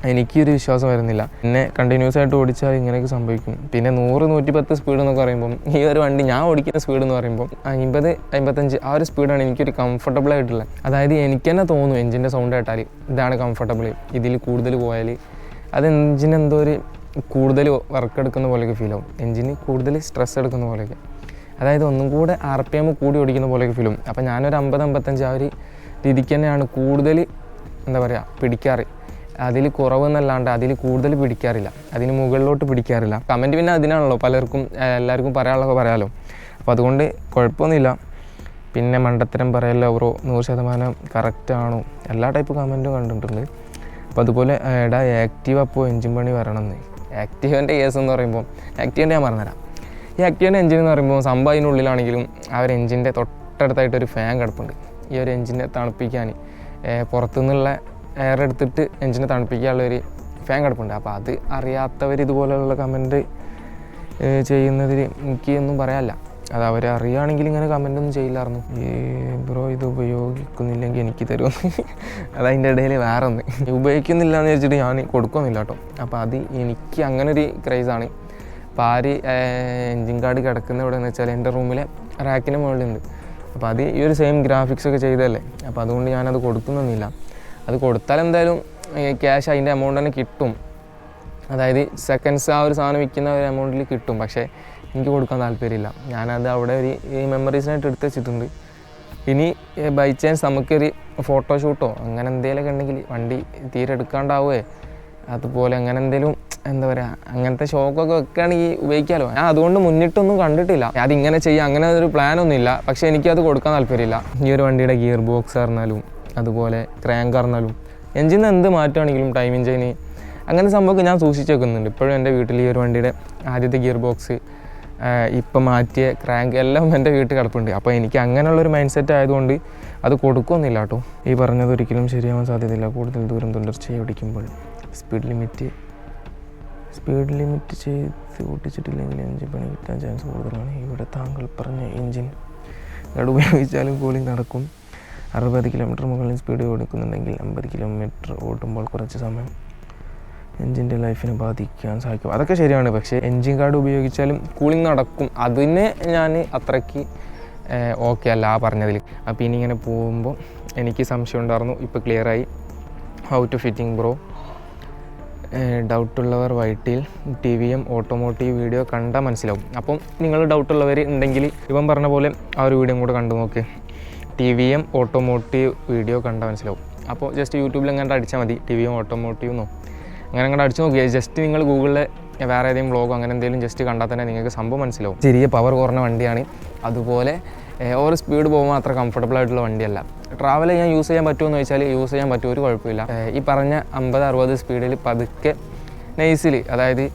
എനിക്കൊരു വിശ്വാസം വരുന്നില്ല. പിന്നെ കണ്ടിന്യൂസ് ആയിട്ട് ഓടിച്ചാൽ ഇങ്ങനെയൊക്കെ സംഭവിക്കും. പിന്നെ നൂറ് നൂറ്റി പത്ത് സ്പീഡ് എന്നൊക്കെ പറയുമ്പം ഈ ഒരു വണ്ടി ഞാൻ ഓടിക്കുന്ന സ്പീഡ് എന്ന് പറയുമ്പോൾ അമ്പത് അമ്പത്തഞ്ച് ആ ഒരു സ്പീഡാണ് എനിക്കൊരു കംഫർട്ടബിൾ ആയിട്ടുള്ളത് അതായത് എനിക്ക് തന്നെ തോന്നും എഞ്ചിന്റെ സൗണ്ട് കേട്ടാൽ ഇതാണ് കംഫർട്ടബിൾ ഇതിൽ കൂടുതൽ പോയാൽ അത് എഞ്ചിൻ എന്തോ ഒരു കൂടുതൽ വർക്ക് എടുക്കുന്ന പോലെയൊക്കെ ഫീൽ ആവും. എഞ്ചിന് കൂടുതൽ സ്ട്രെസ് എടുക്കുന്ന പോലെയൊക്കെ. അതായത് ഒന്നും കൂടെ ആർ പി എം കൂടി ഓടിക്കുന്ന പോലെയൊക്കെ ഫീൽ ആവും. അപ്പോൾ ഞാനൊരു അമ്പത് അമ്പത്തഞ്ച് ആ ഒരു രീതിക്ക് തന്നെയാണ് കൂടുതൽ എന്താ പറയുക പിടിക്കാറ്. അതിൽ കുറവെന്നല്ലാണ്ട് അതിൽ കൂടുതൽ പിടിക്കാറില്ല. അതിന് മുകളിലോട്ട് പിടിക്കാറില്ല. കമന്റ് പിന്നെ അതിനാണല്ലോ പലർക്കും എല്ലാവർക്കും പറയാനുള്ളതൊക്കെ പറയാമല്ലോ അപ്പോൾ അതുകൊണ്ട് കുഴപ്പമൊന്നുമില്ല. പിന്നെ മണ്ടത്തരം പറയല്ലോ ബ്രോ നൂറ് ശതമാനം കറക്റ്റാണോ എല്ലാ ടൈപ്പ് കമന്റും കണ്ടിട്ടുണ്ട്. അപ്പോൾ അതുപോലെ എടാ ആക്റ്റീവ് അപ്പോൾ എഞ്ചിൻ പണി വരണമെന്ന് ആക്റ്റീവിന്റെ കേസ് എന്ന് പറയുമ്പോൾ ആക്റ്റീവന്റെ ഞാൻ പറഞ്ഞുതരാം ഈ ആക്റ്റീവന്റെ എഞ്ചിൻ എന്ന് പറയുമ്പോൾ സംഭവം അതിനുള്ളിലാണെങ്കിലും ആ ഒരു എഞ്ചിന്റെ തൊട്ടടുത്തായിട്ട് ഒരു ഫാൻ കിടപ്പുണ്ട്. ഈ ഒരു എഞ്ചിനെ തണുപ്പിക്കാൻ പുറത്തുനിന്നുള്ള എയർ എടുത്തിട്ട് എഞ്ചിനെ തണുപ്പിക്കാനുള്ളൊരു ഫാൻ കിടപ്പുണ്ട്. അപ്പോൾ അത് അറിയാത്തവർ ഇതുപോലെയുള്ള കമന്റ് ചെയ്യുന്നതിൽ എനിക്ക് ഒന്നും പറയാനില്ല. അത് അവർ അറിയുകയാണെങ്കിൽ ഇങ്ങനെ കമന്റ് ഒന്നും ചെയ്യില്ലായിരുന്നു. ഈ ബ്രോ ഇത് ഉപയോഗിക്കുന്നില്ലെങ്കിൽ എനിക്ക് തരുമെന്ന് അതതിന്റെ ഇടയിൽ വേറെ ഒന്ന് ഉപയോഗിക്കുന്നില്ല എന്ന് വെച്ചിട്ട് ഞാൻ കൊടുക്കുന്നില്ല കേട്ടോ. അപ്പോൾ അത് എനിക്ക് അങ്ങനെ ഒരു ക്രൈസാണ് അപ്പോൾ ആര് എൻജിൻ കാർഡ് കിടക്കുന്ന എവിടെയെന്ന് വെച്ചാൽ എന്റെ റൂമിലെ റാക്കിന് മുകളിലുണ്ട്. അപ്പോൾ അത് ഈ ഒരു സെയിം ഗ്രാഫിക്സ് ഒക്കെ ചെയ്തതല്ലേ? അപ്പോൾ അതുകൊണ്ട് ഞാനത് കൊടുക്കുന്നൊന്നുമില്ല. അത് കൊടുത്താൽ എന്തായാലും ക്യാഷ് അതിന്റെ എമൗണ്ട് തന്നെ കിട്ടും. അതായത് സെക്കൻഡ്സ് ആ ഒരു സാധനം വിൽക്കുന്ന ഒരു എമൗണ്ടിൽ കിട്ടും. പക്ഷേ എനിക്ക് കൊടുക്കാൻ താല്പര്യമില്ല. ഞാനത് അവിടെ ഒരു മെമ്മറീസിനായിട്ട് എടുത്ത് വെച്ചിട്ടുണ്ട്. ഇനി ബൈ ചാൻസ് നമുക്കൊരു ഫോട്ടോഷൂട്ടോ അങ്ങനെ എന്തെങ്കിലുമൊക്കെ ഉണ്ടെങ്കിൽ വണ്ടി തീരെ എടുക്കാണ്ടാവുകയെ അതുപോലെ അങ്ങനെ എന്തെങ്കിലും എന്താ പറയുക അങ്ങനത്തെ ഷോക്കൊക്കെ വെക്കുകയാണെങ്കിൽ ഉപയോഗിക്കാമല്ലോ ഞാൻ അതുകൊണ്ട് മുന്നിട്ടൊന്നും കണ്ടിട്ടില്ല. അതിങ്ങനെ ചെയ്യാം അങ്ങനെ ഒരു പ്ലാനൊന്നും ഇല്ല. പക്ഷേ എനിക്കത് കൊടുക്കാൻ താല്പര്യമില്ല. ഈ ഒരു വണ്ടിയുടെ ഗിയർ ബോക്സ് അറിഞ്ഞാലും അതുപോലെ ക്രാങ്ക് അറിഞ്ഞാലും എഞ്ചിന് എന്ത് മാറ്റുകയാണെങ്കിലും ടൈമിൻ ചെയ്യുന്നത് അങ്ങനെ സംഭവമൊക്കെ ഞാൻ സൂക്ഷിച്ച് വെക്കുന്നുണ്ട്. ഇപ്പോഴും എന്റെ വീട്ടിൽ ഈ ഒരു വണ്ടിയുടെ ആദ്യത്തെ ഗിയർ ബോക്സ് ഇപ്പം മാറ്റിയ ക്രാങ്ക് എല്ലാം എന്റെ വീട്ടിൽ കിടപ്പുണ്ട്. അപ്പോൾ എനിക്ക് അങ്ങനെയുള്ളൊരു മൈൻഡ് സെറ്റ് ആയതുകൊണ്ട് അത് കൊടുക്കുമെന്നില്ല കേട്ടോ. ഈ പറഞ്ഞത് ഒരിക്കലും ശരിയാവാൻ സാധ്യതയില്ല. കൂടുതൽ ദൂരം തുടർച്ചയായി ഓടിക്കുമ്പോൾ സ്പീഡ് ലിമിറ്റ് സ്പീഡ് ലിമിറ്റ് ചെയ്ത് ഓട്ടിച്ചിട്ടില്ലെങ്കിൽ എഞ്ചിൻ പണി കിട്ടാൻ ചാൻസ് കൂടുതലാണ്. ഇവിടെ താങ്കൾ പറഞ്ഞ എഞ്ചിൻ ഗഡ് ഉപയോഗിച്ചാലും കൂളിംഗ് നടക്കും. അറുപത് കിലോമീറ്റർ മുകളിൽ സ്പീഡ് ഓടിക്കുന്നുണ്ടെങ്കിൽ അമ്പത് കിലോമീറ്റർ ഓടുമ്പോൾ കുറച്ച് സമയം എൻജിന്റെ ലൈഫിനെ ബാധിക്കാൻ സാധിക്കും. അതൊക്കെ ശരിയാണ്. പക്ഷേ എൻജിൻ കാർഡ് ഉപയോഗിച്ചാലും കൂളിംഗ് നടക്കും. അതിന് ഞാൻ അത്രയ്ക്ക് ഓക്കെ അല്ല ആ പറഞ്ഞതിൽ. അപ്പോൾ ഇനി ഇങ്ങനെ പോകുമ്പോൾ എനിക്ക് സംശയം ഉണ്ടായിരുന്നു. ഇപ്പോൾ ക്ലിയറായി ഹൗ ടു ഫിറ്റിംഗ് ബ്രോ ഡൗട്ടുള്ളവർ വൈറ്റിൽ T V M automotive video കണ്ടാൽ മനസ്സിലാവും. അപ്പം നിങ്ങൾ ഡൗട്ടുള്ളവർ ഉണ്ടെങ്കിൽ ഇവൻ പറഞ്ഞ പോലെ ആ ഒരു വീഡിയോ കൂടെ കണ്ടു നോക്ക്. T V M automotive video കണ്ടാൽ മനസ്സിലാവും. അപ്പോൾ ജസ്റ്റ് യൂട്യൂബിൽ എങ്ങനെ അടിച്ചാൽ മതി. ടി വി എം ഓട്ടോമോട്ടീവ് എന്നോ അങ്ങനെ അങ്ങോട്ട് അടിച്ചു നോക്കിയാൽ ജസ്റ്റ് നിങ്ങൾ ഗൂഗിളിൽ വേറെ ഏതെങ്കിലും ബ്ലോഗോ അങ്ങനെ എന്തെങ്കിലും ജസ്റ്റ് കണ്ടാൽ തന്നെ നിങ്ങൾക്ക് സംഭവം മനസ്സിലാവും. ചെറിയ പവർ കുറഞ്ഞ വണ്ടിയാണ്. അതുപോലെ ഓവർ സ്പീഡ് പോകുമ്പോൾ അത്ര കംഫർട്ടബിൾ ആയിട്ടുള്ള വണ്ടിയല്ല. ട്രാവൽ ചെയ്യാൻ യൂസ് ചെയ്യാൻ പറ്റുമോ എന്ന് ചോദിച്ചാൽ യൂസ് ചെയ്യാൻ പറ്റും ഒരു കുഴപ്പമില്ല. ഈ പറഞ്ഞ അമ്പത് അറുപത് സ്പീഡിൽ പതുക്കെ നൈസിൽ അതായത്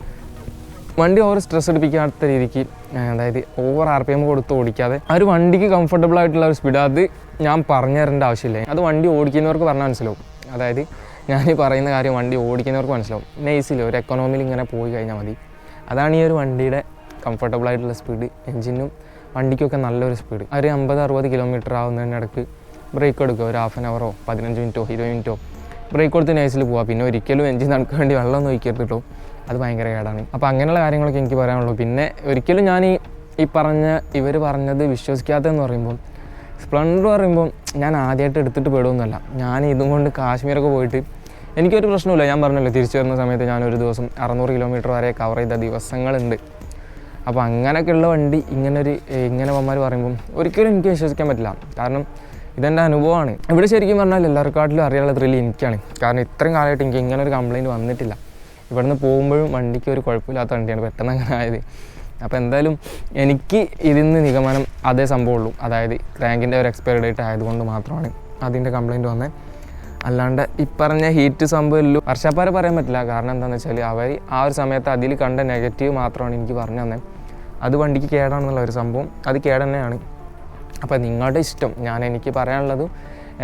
വണ്ടി ഓവർ സ്ട്രെസ് എടുപ്പിക്കാത്ത രീതിക്ക് അതായത് ഓവർ ആർ പി എം കൊടുത്ത് ഓടിക്കാതെ ആ ഒരു വണ്ടിക്ക് കംഫർട്ടബിൾ ആയിട്ടുള്ള ഒരു സ്പീഡ് അത് ഞാൻ പറഞ്ഞു തരേണ്ട ആവശ്യമില്ല. അത് വണ്ടി ഓടിക്കുന്നവർക്ക് പറഞ്ഞാൽ മനസ്സിലാവും. അതായത് ഞാൻ ഈ പറയുന്ന കാര്യം വണ്ടി ഓടിക്കുന്നവർക്ക് മനസ്സിലാവും. നൈസിൽ ഒരു എക്കണോമിയിൽ ഇങ്ങനെ പോയി കഴിഞ്ഞാൽ മതി. അതാണ് ഈ ഒരു വണ്ടിയുടെ കംഫർട്ടബിൾ ആയിട്ടുള്ള സ്പീഡ് എഞ്ചിനും വണ്ടിക്കൊക്കെ നല്ലൊരു സ്പീഡ് ഒരു അമ്പത് അറുപത് കിലോമീറ്റർ ആവുന്നതിനിടയ്ക്ക് ബ്രേക്ക് എടുക്കുക. ഒരു ഹാഫ് ആൻ അവറോ പതിനഞ്ച് മിനിറ്റോ ഇരുപത് മിനിറ്റോ ബ്രേക്ക് കൊടുത്ത് നൈസിൽ പോവാം. പിന്നെ ഒരിക്കലും എഞ്ചിൻ തണുക്കാൻ വേണ്ടി വെള്ളം ഒഴിക്കരുത് കേട്ടോ. അത് ഭയങ്കര കേടാണ്. അപ്പോൾ അങ്ങനെയുള്ള കാര്യങ്ങളൊക്കെ എനിക്ക് പറയാനുള്ളൂ. പിന്നെ ഒരിക്കലും ഞാൻ ഈ ഈ പറഞ്ഞ ഇവർ പറഞ്ഞത് വിശ്വസിക്കാത്തതെന്ന് പറയുമ്പോൾ സ്പ്ലെൻഡർ പറയുമ്പോൾ ഞാൻ ആദ്യമായിട്ട് എടുത്തിട്ട് പെടുമെന്നല്ല ഞാൻ ഇതും കൊണ്ട് കാശ്മീരൊക്കെ പോയിട്ട് എനിക്കൊരു പ്രശ്നമില്ല ഞാൻ പറഞ്ഞല്ലോ തിരിച്ചു വരുന്ന സമയത്ത് ഞാനൊരു ദിവസം അറുന്നൂറ് കിലോമീറ്റർ വരെ കവർ ചെയ്ത ദിവസങ്ങളുണ്ട്. അപ്പോൾ അങ്ങനെയൊക്കെയുള്ള വണ്ടി ഇങ്ങനൊരു ഇങ്ങനെ വന്മാർ പറയുമ്പം ഒരിക്കലും എനിക്ക് വിശ്വസിക്കാൻ പറ്റില്ല. കാരണം ഇതെന്റെ അനുഭവമാണ്. ഇവിടെ ശരിക്കും പറഞ്ഞാൽ എല്ലാവർക്കാട്ടിലും അറിയാനുള്ള ത്രില്ല് എനിക്കാണ്. കാരണം ഇത്രയും കാലമായിട്ട് എനിക്ക് ഇങ്ങനെ ഒരു കംപ്ലയിന്റ് വന്നിട്ടില്ല. ഇവിടുന്ന് പോകുമ്പോഴും വണ്ടിക്ക് ഒരു കുഴപ്പമില്ലാത്ത വണ്ടിയാണ് പെട്ടെന്ന് അങ്ങനെ ആയത്. അപ്പോൾ എന്തായാലും എനിക്ക് ഇതിന്ന് നിഗമനം അതേ സംഭവമുള്ളൂ. അതായത് ക്രാങ്കിന്റെ ഒരു എക്സ്പയർ ഡേറ്റ് ആയതുകൊണ്ട് മാത്രമാണ് അതിന്റെ കംപ്ലയിന്റ് വന്നത് അല്ലാണ്ട് ഈ പറഞ്ഞ ഹീറ്റ് സംഭവമില്ലു വർഷപ്പാരെ പറയാൻ പറ്റില്ല. കാരണം എന്താണെന്ന് വെച്ചാൽ അവർ ആ ഒരു സമയത്ത് അതിൽ കണ്ട നെഗറ്റീവ് മാത്രമാണ് എനിക്ക് പറഞ്ഞു തന്നെ. അത് വണ്ടിക്ക് കേടാണെന്നുള്ള ഒരു സംഭവം. അത് കേടന്നെയാണ് അപ്പോൾ നിങ്ങളുടെ ഇഷ്ടം. ഞാൻ എനിക്ക് പറയാനുള്ളത്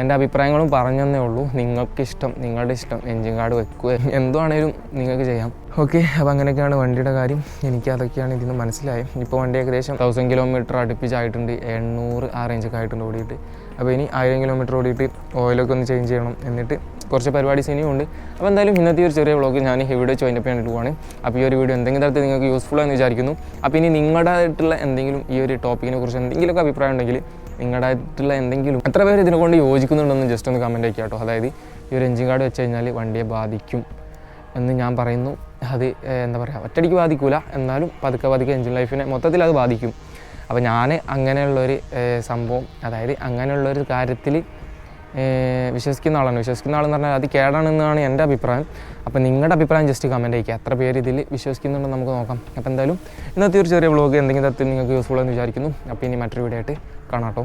എന്റെ അഭിപ്രായങ്ങളും പറഞ്ഞതന്നേ ഉള്ളൂ. നിങ്ങൾക്ക് ഇഷ്ടം നിങ്ങളുടെ ഇഷ്ടം. എൻജിൻ കാർഡ് വെക്കുക. എന്തുവാണേലും നിങ്ങൾക്ക് ചെയ്യാം. ഓക്കെ അപ്പോൾ അങ്ങനെയൊക്കെയാണ് വണ്ടിയുടെ കാര്യം. എനിക്ക് അതൊക്കെയാണ് ഇതിന് മനസ്സിലായത്. ഇപ്പോൾ വണ്ടി ഏകദേശം തൗസൻഡ് കിലോമീറ്റർ അടുപ്പിച്ചായിട്ടുണ്ട്. എണ്ണൂറ് ആ റേഞ്ചൊക്കെ ആയിട്ടുണ്ട് ഓടിയിട്ട്. അപ്പോൾ ഇനി ആയിരം കിലോമീറ്റർ ഓടിയിട്ട് ഓയിലൊക്കെ ഒന്ന് ചേഞ്ച് ചെയ്യണം എന്നിട്ട് കുറച്ച് പരിപാടീസ് ഇനിയും ഉണ്ട്. അപ്പോൾ എന്തായാലും ഇന്നത്തെ ഒരു ചെറിയ വ്ളോഗ് ഞാൻ ഈ വീഡിയോ ചോയിന്റെ ചെയ്യാൻ പോവാണ്. അപ്പോൾ ഈ ഒരു വീഡിയോ എന്തെങ്കിലും തരത്തിൽ നിങ്ങൾക്ക് യൂസ്ഫുൾ ആണെന്ന് വിചാരിക്കുന്നു. അപ്പോൾ ഇനി നിങ്ങളുടേതായിട്ടുള്ള എന്തെങ്കിലും ഈ ഒരു ടോപ്പിക്കിനെ കുറിച്ച് എന്തെങ്കിലുമൊക്കെ അഭിപ്രായം ഉണ്ടെങ്കിൽ നിങ്ങളുടേതായിട്ടുള്ള എന്തെങ്കിലും എത്ര പേര് ഇതിനെ കൊണ്ട് യോജിക്കുന്നുണ്ടെന്ന് ജസ്റ്റ് ഒന്ന് കമന്റ് ആക്കി കേട്ടോ. അതായത് ഈ ഒരു എഞ്ചിൻ കാർഡ് വെച്ച് കഴിഞ്ഞാൽ വണ്ടിയെ ബാധിക്കും എന്ന് ഞാൻ പറയുന്നു. അത് എന്താ പറയുക ഒറ്റടിക്ക് ബാധിക്കില്ല എന്നാലും പതുക്കെ പതുക്കെ എഞ്ചിൻ ലൈഫിനെ മൊത്തത്തിൽ അത് ബാധിക്കും. അപ്പോൾ ഞാൻ അങ്ങനെയുള്ളൊരു സംഭവം അതായത് അങ്ങനെയുള്ളൊരു കാര്യത്തിൽ വിശ്വസിക്കുന്ന ആളാണ്. വിശ്വസിക്കുന്ന ആളെന്ന് പറഞ്ഞാൽ അത് കേടാണെന്നാണ് എന്റെ അഭിപ്രായം. അപ്പോൾ നിങ്ങളുടെ അഭിപ്രായം ജസ്റ്റ് കമന്റ് അയക്കുക എത്ര പേര് ഇതിൽ വിശ്വസിക്കുന്നുണ്ടെന്ന് നമുക്ക് നോക്കാം. അപ്പോൾ എന്തായാലും ഇന്നത്തെ ഒരു ചെറിയ വ്ളോഗ് എന്തെങ്കിലും തരത്തിൽ നിങ്ങൾക്ക് യൂസ്ഫുൾ എന്ന് വിചാരിക്കുന്നു. അപ്പോൾ ഇനി മറ്റൊരു വീഡിയോ ആയിട്ട് കാണാം കേട്ടോ